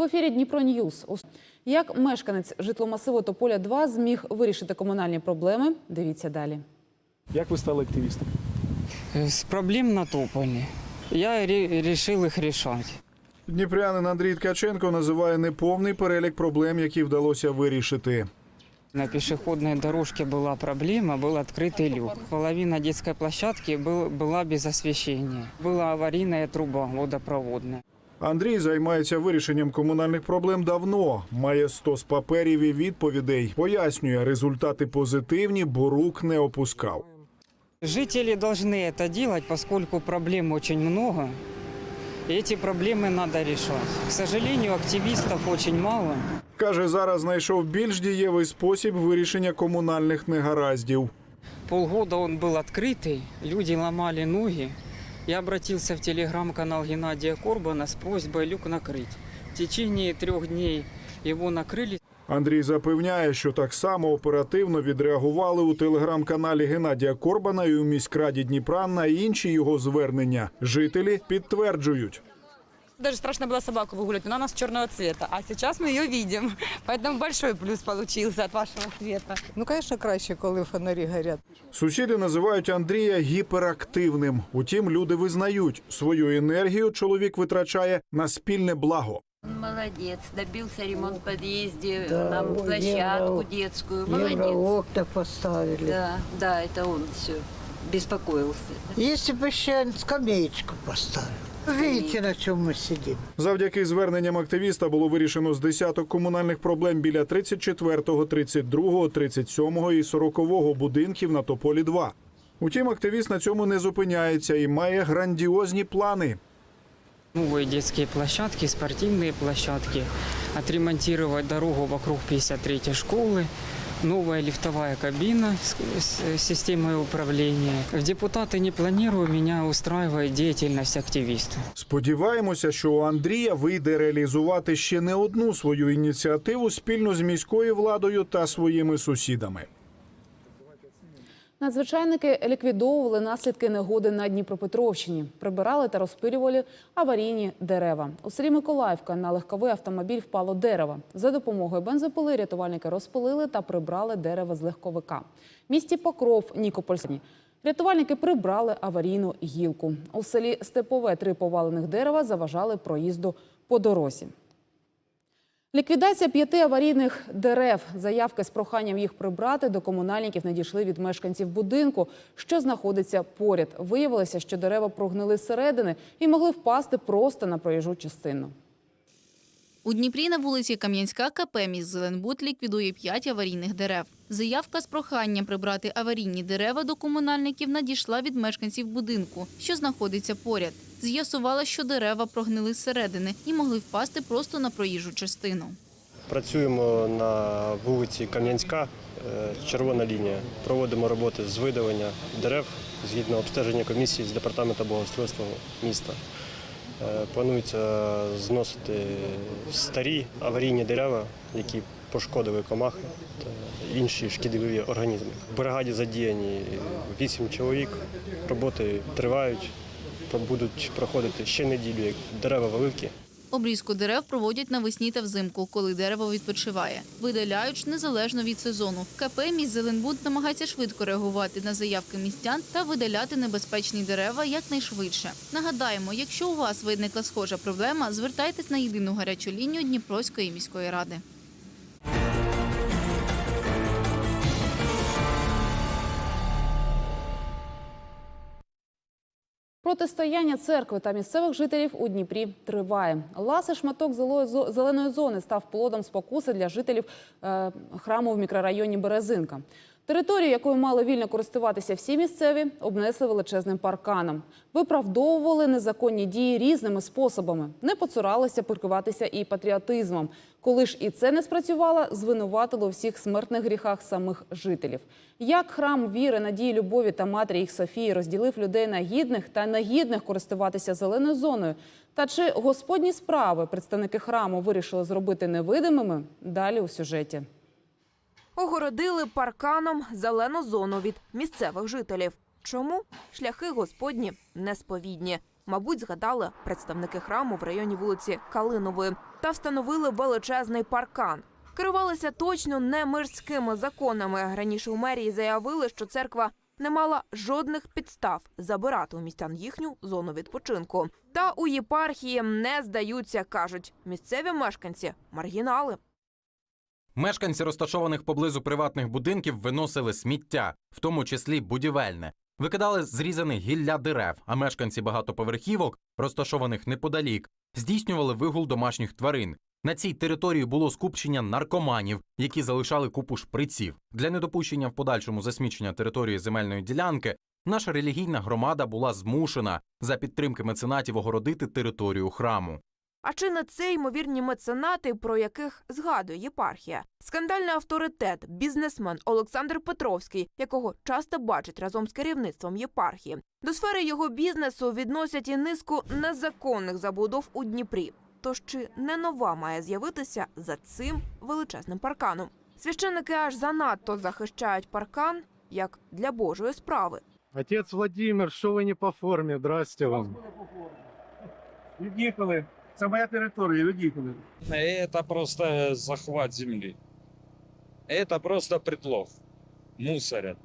В ефірі Дніпро Ньюс. Ус- Як мешканець житломасиву Тополя 2 зміг вирішити комунальні проблеми? Дивіться далі. Як ви стали активістом? С проблем на тополе. Я ре- решил их решать. Дніпрянин Андрій Ткаченко називає неповний перелік проблем, які вдалося вирішити. На пешеходной дорожке была проблема, был открытый люк. Половина детской площадки был, была без освещения. Была аварийная труба водопроводная. Андрій займається вирішенням комунальних проблем давно. Має стос паперів і відповідей. Пояснює, результати позитивні, бо рук не опускав. Жители должны это делать, поскольку проблем очень много. И эти проблемы надо решать. К сожалению, активистов очень мало. Каже, зараз знайшов більш дієвий спосіб вирішення комунальних негараздів. Полгода он был открытый, люди ломали ноги. Я обратился в телеграм-канал Геннадия Корбана с просьбой люк накрыть. В течение трех дней его накрыли. Андрій запевняє, що так само оперативно відреагували у телеграм-каналі Геннадія Корбана і у міськраді Дніпра на інші його звернення. Жителі підтверджують Даже страшно было собаку выгулять, но она у нас черного цвета. А сейчас мы ее видим. Поэтому большой плюс получился от вашего света. Ну, звісно, краще, коли фонарі горять. Сусіди називають Андрія гіперактивним. Утім, люди визнають, свою енергію чоловік витрачає на спільне благо. Он молодец, добился ремонт в подъезде, Да, нам ой, площадку евро- детскую. Молодец. Евроокна поставили. Да, да, это он все беспокоился. Если бы ще скамеечку поставили. Видите, на чому ми сидимо. Завдяки зверненням активіста було вирішено з десяток комунальних проблем біля 34, 32, 37 і 40 будинків на Тополі 2. Утім, активіст на цьому не зупиняється і має грандіозні плани. Новые детские площадки, спортивные площадки. Отремонтировать дорогу вокруг 53-й школы. Новая лифтовая кабина с, системой управления. Депутаты не планирую, меня устраивает деятельность активиста. Сподіваємося, що у Андрія вийде реалізувати ще не одну свою ініціативу спільно з міською владою та своїми сусідами. Надзвичайники ліквідовували наслідки негоди на Дніпропетровщині, прибирали та розпилювали аварійні дерева. У селі Миколаївка на легковий автомобіль впало дерево. За допомогою бензопили рятувальники розпилили та прибрали дерево з легковика. В місті Покров Нікопольській рятувальники прибрали аварійну гілку. У селі Степове три повалених дерева заважали проїзду по дорозі. Ліквідація п'яти аварійних дерев. Заявки з проханням їх прибрати до комунальників надійшли від мешканців будинку, що знаходиться поряд. Виявилося, що дерева прогнили зсередини і могли впасти просто на проїжджу частину. У Дніпрі на вулиці Кам'янська КП «Міст Зеленбуд» ліквідує п'ять аварійних дерев. Заявка з проханням прибрати аварійні дерева до комунальників надійшла від мешканців будинку, що знаходиться поряд. З'ясувала, що дерева прогнили зсередини і могли впасти просто на проїжджу частину. Працюємо на вулиці Кам'янська, е, червона лінія. Проводимо роботи з видалення дерев згідно обстеження комісії з департаменту благоустройства міста. Е, Планується зносити старі аварійні дерева, які пошкодили комахи та інші шкідливі організми. В бригаді задіяні 8 чоловік. Роботи тривають, будуть проходити ще неділю, як дерева великі. Обрізку дерев проводять навесні та взимку, коли дерево відпочиває. Видаляють незалежно від сезону. КП «Міст Зеленбуд» намагається швидко реагувати на заявки містян та видаляти небезпечні дерева якнайшвидше. Нагадаємо, якщо у вас виникла схожа проблема, звертайтесь на єдину гарячу лінію Дніпровської міської ради. Протистояння церкви та місцевих жителів у Дніпрі триває. Ласий шматок зеленої зони став плодом спокуси для жителів е, храму в мікрорайоні Березинка. Територію, якою мали вільно користуватися всі місцеві, обнесли величезним парканом. Виправдовували незаконні дії різними способами. Не поцуралися паркуватися і патріотизмом. Коли ж і це не спрацювало, звинуватили у всіх смертних гріхах самих жителів. Як храм віри, надії, любові та матері їх Софії розділив людей на гідних та негідних користуватися зеленою зоною? Та чи господні справи представники храму вирішили зробити невидимими? Далі у сюжеті. Огородили парканом зелену зону від місцевих жителів. Чому шляхи господні несповідні? Мабуть, згадали представники храму в районі вулиці Калинової та встановили величезний паркан. Керувалися точно не мирськими законами. Раніше у мерії заявили, що церква не мала жодних підстав забирати у містян їхню зону відпочинку. Та у єпархії не здаються, кажуть місцеві мешканці маргінали. Мешканці розташованих поблизу приватних будинків виносили сміття, в тому числі будівельне. Викидали зрізане гілля дерев, а мешканці багатоповерхівок, розташованих неподалік, здійснювали вигул домашніх тварин. На цій території було скупчення наркоманів, які залишали купу шприців. Для недопущення в подальшому засмічення території земельної ділянки наша релігійна громада була змушена за підтримки меценатів огородити територію храму. А чи не це ймовірні меценати, про яких згадує єпархія? Скандальний авторитет, бізнесмен Олександр Петровський, якого часто бачать разом з керівництвом єпархії. До сфери його бізнесу відносять і низку незаконних забудов у Дніпрі. Тож чи не нова має з'явитися за цим величезним парканом? Священники аж занадто захищають паркан як для Божої справи. Отець Владимир, що ви не по формі? Здрасте вам. Від'їхали. Це моя територія, від'їхали. Это просто захват земли. Это просто предлог. Мусорят.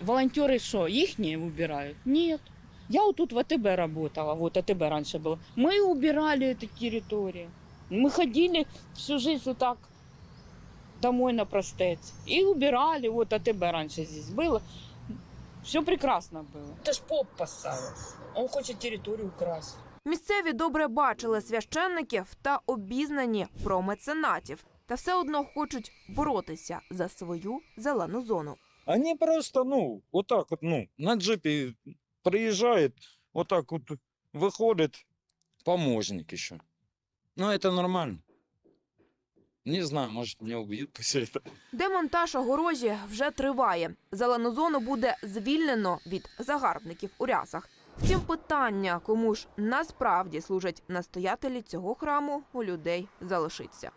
Волонтеры что, их не убирают? Нет. Я вот тут в АТБ работала, вот АТБ раньше было. Мы убирали эту территорию. Мы ходили всю жизнь вот так домой на простец. И убирали, вот АТБ раньше здесь было. Все прекрасно было. Это ж поп поставил. Он хочет территорию украсть. Місцеві добре бачили священників та обізнані про меценатів, та все одно хочуть боротися за свою зелену зону. Они просто, ну, вот так вот, ну, на джипе приезжает, вот так вот выходит помощник еще. Ну, это нормально. Не знаю, может, меня убьют после этого. Демонтаж огорожі вже триває. Зелену зону буде звільнено від загарбників у рясах. Втім, питання, кому ж насправді служать настоятелі цього храму, у людей залишиться.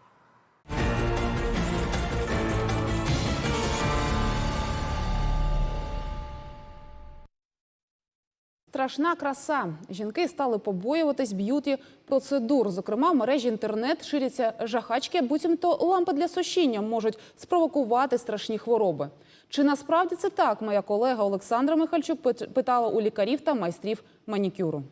Страшна краса. Жінки стали побоюватись б'юті процедур. Зокрема, в мережі інтернет ширяться жахачки, буцімто лампи для сушіння можуть спровокувати страшні хвороби. Чи насправді це так? Моя колега Олександра Михальчук пит- питала у лікарів та майстрів манікюру.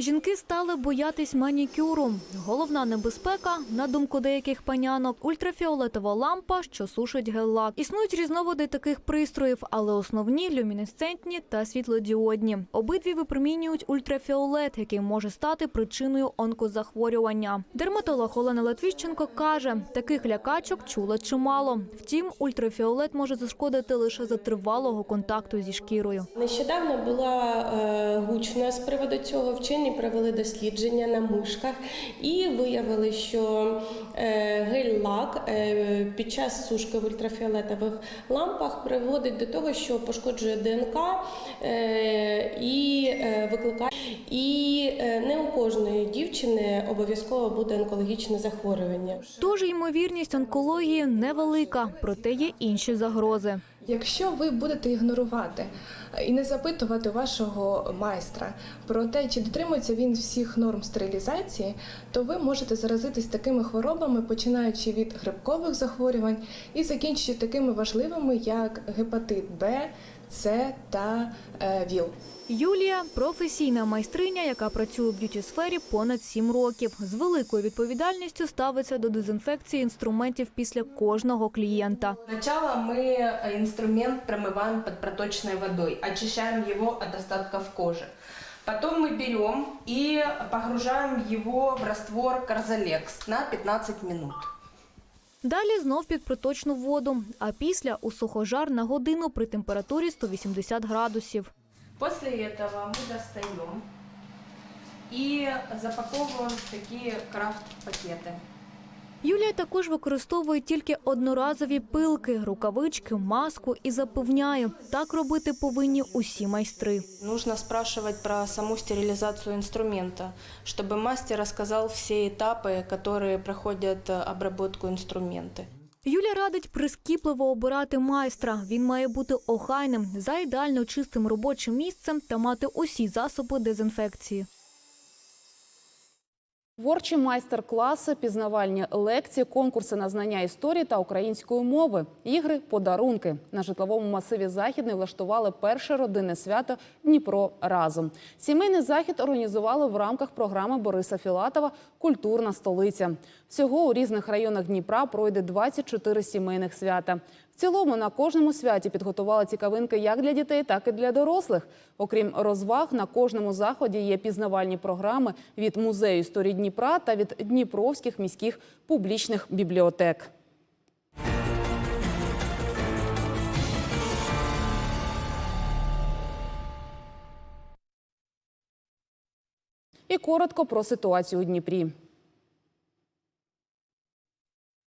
Жінки стали боятись манікюру. Головна небезпека, на думку деяких панянок, ультрафіолетова лампа, що сушить гель-лак. Існують різновиди таких пристроїв, але основні люмінесцентні та світлодіодні. Обидві випромінюють ультрафіолет, який може стати причиною онкозахворювання. Дерматолог Олена Латвіщенко каже, таких лякачок чула чимало. Втім, ультрафіолет може зашкодити лише за тривалого контакту зі шкірою. Нещодавно була е, гучна з приводу цього. Вчені провели дослідження на мишках і виявили, що е, гель-лак е, під час сушки в ультрафіолетових лампах приводить до того, що пошкоджує ДНК е, і викликає. І не у кожної дівчини обов'язково буде онкологічне захворювання. Тож ймовірність онкології невелика, проте є інші загрози. Якщо ви будете ігнорувати і не запитувати вашого майстра про те, чи дотримується він всіх норм стерилізації, то ви можете заразитись такими хворобами, починаючи від грибкових захворювань і закінчуючи такими важливими, як гепатит Б, С та е, ВІЛ. Юлія професійна майстриня, яка працює в б'юті-сфері понад сім років. З великою відповідальністю ставиться до дезінфекції інструментів після кожного клієнта. Сначала мы инструмент промываем под проточной водой, очищаем его от остатков кожи. Потом мы берем и погружаем его в раствор Карзалекс на 15 минут. Далі знов під проточну воду, а після у сухожар на годину при температурі 180 градусів. После этого мы достаем и запаковываем в такие крафт-пакеты. Юлія також використовує тільки одноразові пилки, рукавички, маску і запевняє, так робити повинні усі майстри. Нужно спрашивать про саму стерилизацию инструмента, чтобы мастер рассказал все этапы, которые проходят э, обработку инструмента. Юля радить прискіпливо обирати майстра. Він має бути охайним, за ідеально чистим робочим місцем та мати усі засоби дезінфекції. Творчі майстер-класи, пізнавальні лекції, конкурси на знання історії та української мови, ігри, подарунки. На житловому масиві Західний влаштували перше родинне свято Дніпро разом. Сімейний захід організували в рамках програми Бориса Філатова Культурна столиця. Всього у різних районах Дніпра пройде 24 сімейних свята. В цілому на кожному святі підготували цікавинки як для дітей, так і для дорослих. Окрім розваг, на кожному заході є пізнавальні програми від музею історії Дніпра та від Дніпровських міських публічних бібліотек. І коротко про ситуацію у Дніпрі.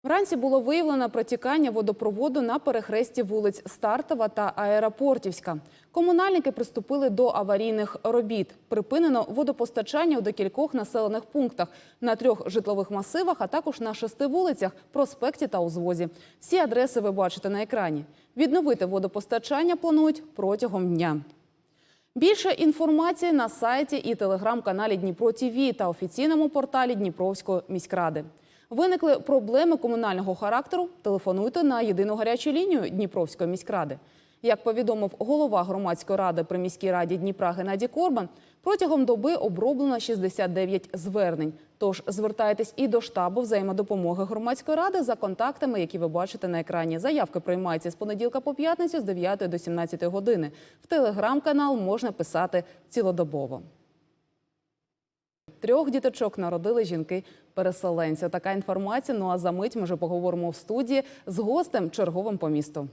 Вранці було виявлено протікання водопроводу на перехресті вулиць Стартова та Аеропортівська. Комунальники приступили до аварійних робіт. Припинено водопостачання у декількох населених пунктах на трьох житлових масивах, а також на шести вулицях, проспекті та узвозі. Всі адреси ви бачите на екрані. Відновити водопостачання планують протягом дня. Більше інформації на сайті і телеграм-каналі Дніпро ТІВІ та офіційному порталі Дніпровської міськради. Виникли проблеми комунального характеру. Телефонуйте на єдину гарячу лінію Дніпровської міськради. Як повідомив голова громадської ради при міській раді Дніпра Геннадій Корбан, протягом доби оброблено 69 звернень. Тож звертайтесь і до штабу взаємодопомоги громадської ради за контактами, які ви бачите на екрані. Заявки приймаються з понеділка по п'ятницю з 9 до 17 години. В телеграм-канал можна писати цілодобово. Трьох діточок народили жінки-переселенці. Така інформація. Ну а за мить ми вже поговоримо в студії з гостем черговим по місту.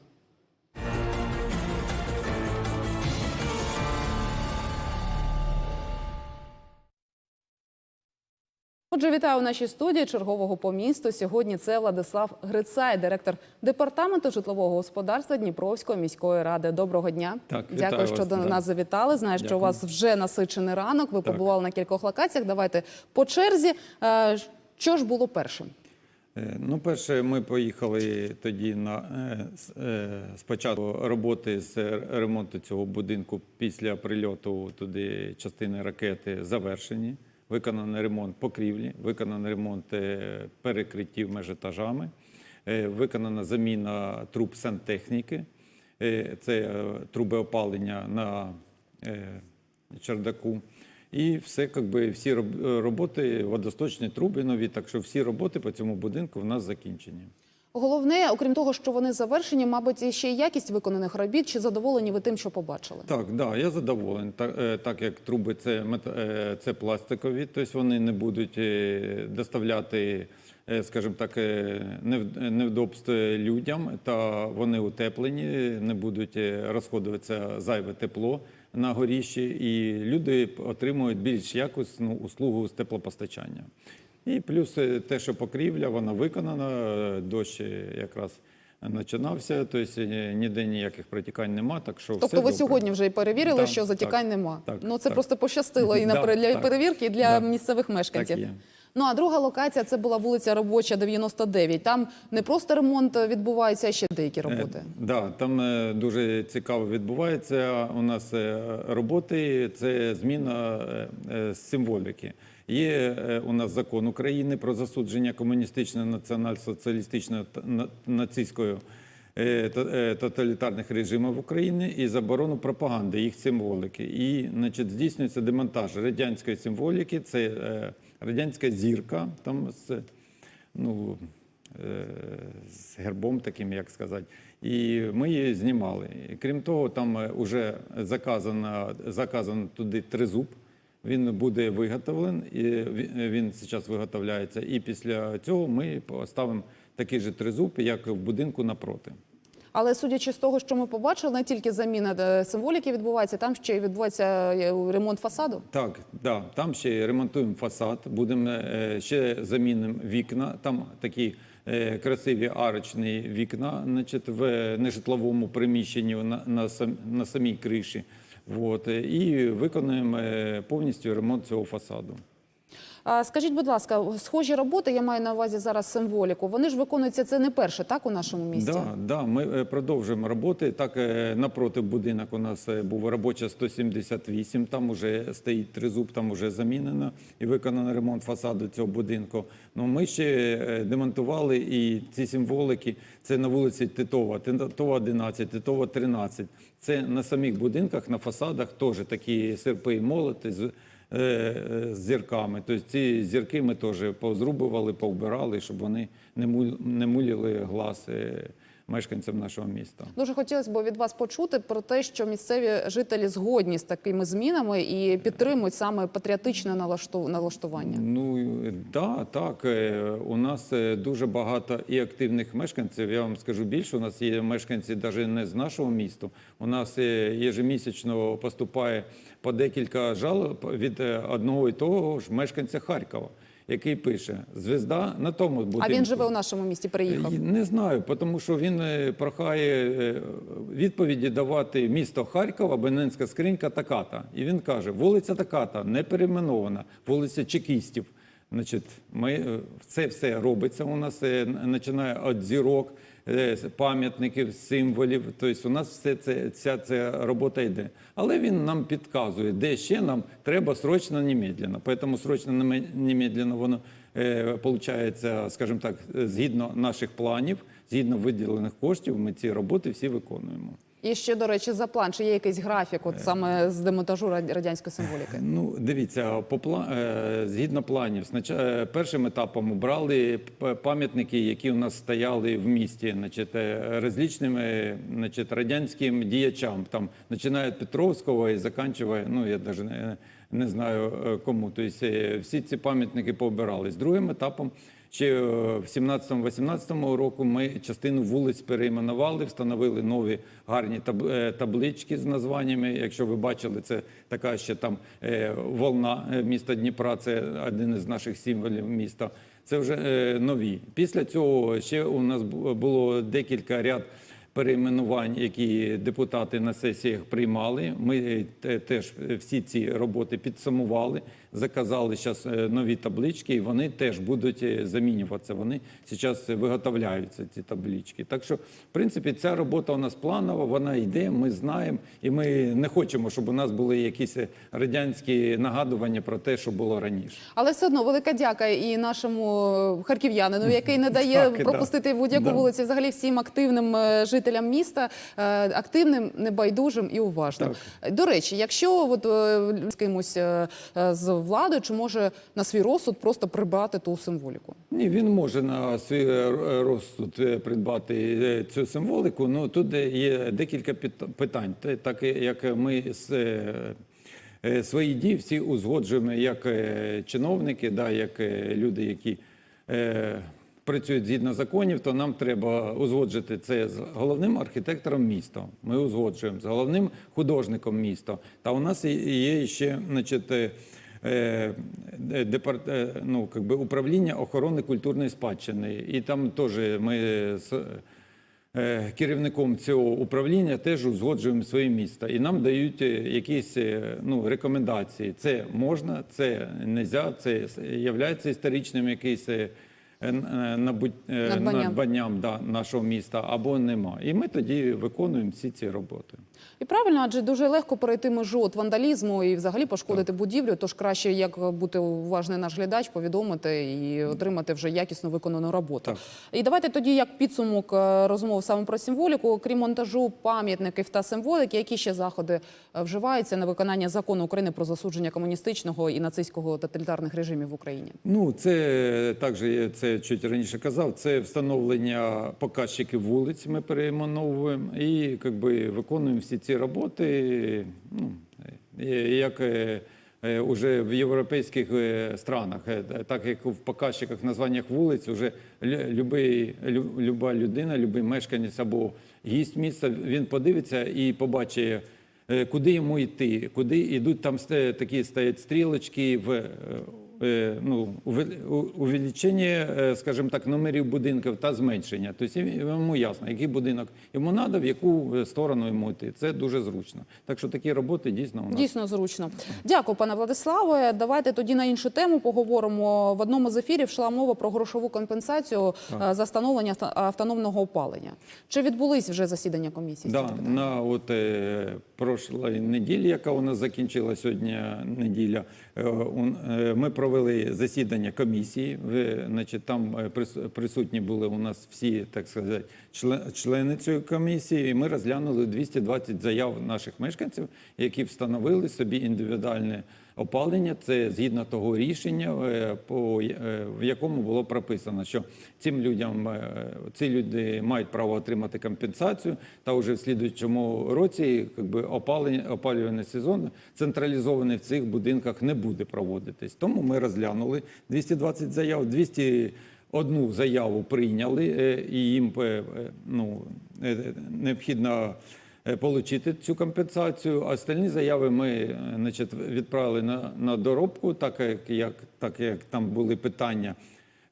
Отже, вітаю у нашій студії чергового по місту. Сьогодні це Владислав Грицай, директор департаменту житлового господарства Дніпровської міської ради. Доброго дня. Так, Дякую, вітаю що вас, до да. нас завітали. Знаю, що у вас вже насичений ранок. Ви Так. побували на кількох локаціях. Давайте по черзі. Е, Що ж було першим? Е, Ну, перше, ми поїхали тоді на е, спочатку роботи з ремонту цього будинку після прильоту туди частини ракети завершені. Виконаний ремонт покрівлі, виконаний ремонт е, перекриттів між етажами, е, виконана заміна труб сантехніки. Е, Це труби опалення на чердаку. І все, как би, всі роботи, водосточні труби нові, так що всі роботи по цьому будинку в нас закінчені. Головне, окрім того, що вони завершені, мабуть, і ще й якість виконаних робіт. Чи задоволені ви тим, що побачили? Так, да, я задоволений. Так, е, так як труби це, е, це пластикові, тобто вони не будуть е, доставляти, скажімо так, невдобств людям, та вони утеплені, не будуть розходуватися зайве тепло на горіщі, і люди отримують більш якісну услугу з теплопостачання. І плюс е, те, що покрівля, вона виконана, е, дощ е, якраз починався, тобто ніде ніяких протікань нема, так що Тобто все ви добре. сьогодні вже і перевірили, Так, що затікань так, нема. так, ну це так. просто пощастило і на Да, для так. перевірки, і для Да. місцевих мешканців. Так є. Ну а друга локація це була вулиця Робоча, 99. Там не просто ремонт відбувається, а ще деякі роботи. Е, Да, там е, дуже цікаво відбувається. У нас е, роботи це зміна символіки. Є у нас закон України про засудження комуністичної націонал-соціалістичної та- нацистської та- тоталітарних режимів України і заборону пропаганди їх символики. І значить, здійснюється демонтаж радянської символіки. Це радянська зірка, там з ну, е, з гербом таким, як сказати. І ми її знімали. Крім того, там вже заказано, заказано туди тризуб. Він буде виготовлений, і він зараз виготовляється. І після цього ми поставимо такий же тризуб, як в будинку напроти. Але судячи з того, що ми побачили, не тільки заміна е, символіки відбувається, там ще й відбувається е, ремонт фасаду. Так, да, там ще ремонтуємо фасад, будемо е, ще замінимо вікна. Там такі красиві арочні вікна, значить, в нежитловому приміщенні на, на, сам, на самій криші. Вот, е, і виконуємо повністю ремонт цього фасаду. Скажіть, будь ласка, схожі роботи, я маю на увазі зараз символіку. Вони ж виконуються це не перше, так у нашому місті? Да, да, ми е, продовжуємо роботи. Так, е, напроти будинок у нас е, був робоча 178, там вже стоїть тризуб, там вже замінено і виконано ремонт фасаду цього будинку. Ну, ми ще демонтували і ці символики, це на вулиці Титова, Титова 11, Титова 13. Це на самих будинках, на фасадах теж такі серпи і молоти з зірками. Тобто ці зірки ми теж позрубували, повбирали, щоб вони не, муляли глаз е, мешканцям нашого міста. Дуже хотілося б від вас почути про те, що місцеві жителі згодні з такими змінами і підтримують саме патріотичне налашту- налаштування. Ну е, да, так. е, У нас е, дуже багато і активних мешканців. Я вам скажу більше. У нас є мешканці навіть не з нашого міста. У нас е, ежемісячно поступає по декілька жалоб від е, одного і того ж мешканця Харкова, який пише звізда на тому будинку. А він живе у нашому місті, приїхав. Е, Не знаю, тому що він е, прохає е, відповіді давати місто Харкова, абонентська скринька така-та. І він каже: вулиця така-та, не перейменована, вулиця чекістів. Значить, ми, це все робиться у нас, починає від зірок, пам'ятників, символів. Тобто у нас все це, ця, ця робота йде. Але він нам підказує, де ще нам треба срочно немедленно. Тому срочно неме- немедленно воно е, получається, скажімо так, згідно наших планів, згідно виділених коштів, ми ці роботи всі виконуємо. І ще, до речі, за план, чи є якийсь графік, Е. от саме з демонтажу радянської символіки? Ну, дивіться, по пла- е, згідно планів, е, першим етапом обрали пам'ятники, які у нас стояли в місті, значить, е, е, значить, радянським діячам, там, починають Петровського і закінчує, ну, я навіть не, не знаю е, кому. Тобто е, всі ці пам'ятники пообирались. Другим етапом Ще в 17-18 року ми частину вулиць перейменували, встановили нові гарні е, таблички з названнями. Якщо ви бачили, це така ще там е, волна е, міста Дніпра, це один із наших символів міста. Це вже нові. Після цього ще у нас було декілька ряд перейменувань, які депутати на сесіях приймали. Ми теж всі ці роботи підсумували, заказали зараз нові таблички, і вони теж будуть е, замінюватися. Вони зараз виготовляються, ці таблички. Так що, в принципі, ця робота у нас планова, вона йде, ми знаємо, і ми не хочемо, щоб у нас були якісь радянські нагадування про те, що було раніше. Але все одно велика дяка і нашому е, харків'янину, який не дає Так, пропустити будь-яку Да. вулицю. Взагалі всім активним е, жителям міста, е, активним, небайдужим і уважним. До речі, якщо от е, з кимось е, е, з владою, чи може на свій розсуд просто прибрати ту символіку? Ні, він може на свій розсуд е, придбати е, цю символіку. Ну тут є декілька питань. Так як ми з е, свої дії всі узгоджуємо як чиновники, да, як люди, які працюють згідно законів, то нам треба узгоджити це з головним архітектором міста. Ми узгоджуємо з головним художником міста. Та у нас є ще, значить. Е, е, департ, е, ну, как би управління охорони культурної спадщини. І там теж ми з керівником цього управління теж узгоджуємо своє місто. І нам дають якісь ну, рекомендації. Це можна, це не можна, це є історичним якийсь. Е, е, е, Надбанням. надбанням да, нашого міста або нема. І ми тоді виконуємо всі ці роботи. І правильно, адже дуже легко перейти межу от вандалізму і взагалі пошкодити будівлю. Тож краще, як бути уважний наш глядач, повідомити і отримати вже якісно виконану роботу. І давайте тоді, як підсумок розмов саме про символіку, крім монтажу пам'ятників та символіки, які ще заходи вживаються на виконання закону України про засудження комуністичного і нацистського тоталітарних режимів в Україні? Ну, це також я це чуть раніше казав. Це встановлення показчиків вулиць. Ми перейменовуємо і як би, виконуємо всі ці роботи. Ну, як е, е, уже в європейських е, странах, так як в показчиках названнях вулиць, лю- любий, люба людина, любий мешканець або гість міста, він подивиться і побачить. Куди йому йти, куди йдуть там такі стоять стрілочки в ну, уве- увеличення, е, скажімо так, номерів будинків та зменшення. Тобто йому ясно, який будинок йому треба, в яку е, сторону йому йти. Це дуже зручно. Так що такі роботи дійсно у нас Дійсно зручно. Дякую, пане Владиславе. Давайте тоді на іншу тему поговоримо. В одному з ефірів йшла мова про грошову компенсацію Так. е, за встановлення автономного опалення. Чи відбулись вже засідання комісії? Да, на от е, прошлої неділі, яка у нас закінчила сьогодні неділя, е, е, ми провели засідання комісії. Ви, значить, там е, присутні були у нас всі, так сказати, чле- члени цієї комісії. І ми розглянули 220 заяв наших мешканців, які встановили собі індивідуальне опалення. Це згідно того рішення, е, по е, в якому було прописано, що цим людям е, ці люди мають право отримати компенсацію, та вже в слідуючому році якби, опалення, опалювальний сезон централізований в цих будинках не буде проводитись. Тому ми розглянули 220 заяв, 200 Одну заяву прийняли, і їм ну, необхідно отримати цю компенсацію. А остальні заяви ми е, значить, відправили на, на доробку, так як, так як там були питання.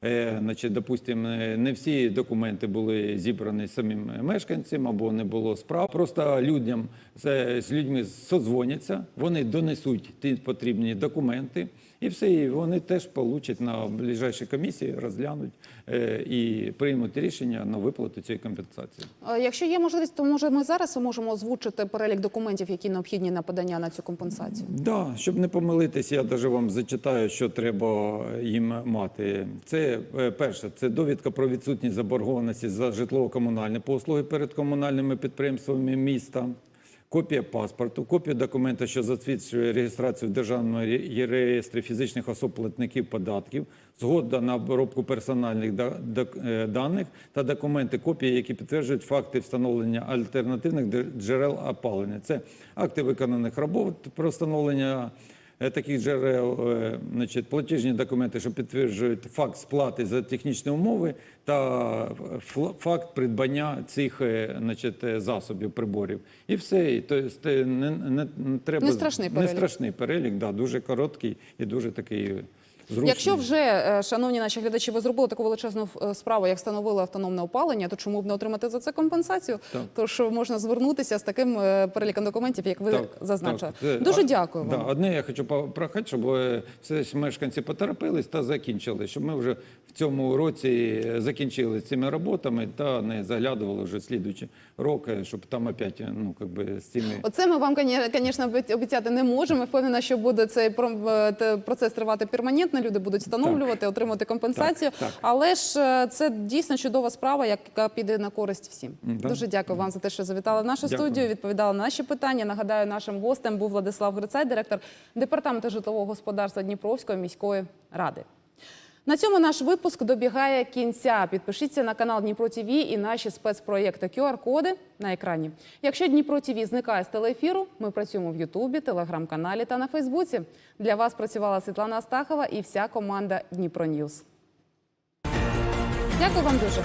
Е, Значить, допустимо, е, не всі документи були зібрані самим мешканцям або не було справ. Просто людям з людьми созвоняться, вони донесуть ті потрібні документи, і все, і вони теж получать на ближайшій комісії, розглянуть е, і приймуть рішення на виплату цієї компенсації. Якщо є можливість, то може ми зараз можемо озвучити перелік документів, які необхідні на подання на цю компенсацію. Да, щоб не помилитися, я даже вам зачитаю, що треба їм мати. Це е, перше, це довідка про відсутність заборгованості за житлово-комунальні послуги перед комунальними підприємствами міста. Копія паспорту, копія документа, що засвідчує реєстрацію в державному реєстрі фізичних особ платників податків, згода на обробку персональних е, даних та документи, копії, які підтверджують факти встановлення альтернативних джерел опалення. Це акти виконаних робот про встановлення таких джерел, е, значить, платіжні документи, що підтверджують факт сплати за технічні умови та факт придбання цих е, значить, е, засобів, приборів. І все. І, тобто, е, не, не, не треба Не страшний не страшний перелік, да, дуже короткий і дуже такий зручний. Якщо вже, е, шановні наші глядачі, ви зробили таку величезну е, справу, як встановили автономне опалення, то чому б не отримати за це компенсацію? Так. Тож можна звернутися з таким е, переліком документів, як ви зазначили. Це- Дуже а- дякую Да, одне я хочу попрохати, щоб все ж мешканці поторопились та закінчили, щоб ми вже в цьому році закінчили цими роботами та не заглядували вже слідуючі роки, щоб там опять ну, как би, з цими Оце ми вам, звісно, обіцяти не можемо. Впевнена, що буде цей про- процес тривати перманентно. Люди будуть встановлювати, отримати компенсацію. Так, так. Але ж е, це дійсно чудова справа, яка піде на користь всім. Так. Дуже дякую вам за те, що завітали в нашу Дякую. студію. Відповідали на наші питання. Нагадаю, нашим гостем був Владислав Грицай, директор департаменту житлового господарства Дніпровської міської ради. На цьому наш випуск добігає кінця. Підпишіться на канал Дніпро Тіві і наші спецпроєкти QR-коди на екрані. Якщо Дніпро Тіві зникає з телеефіру, ми працюємо в Ютубі, телеграм-каналі та на Фейсбуці. Для вас працювала Світлана Астахова і вся команда Дніпро Ньюз. Дякую вам дуже.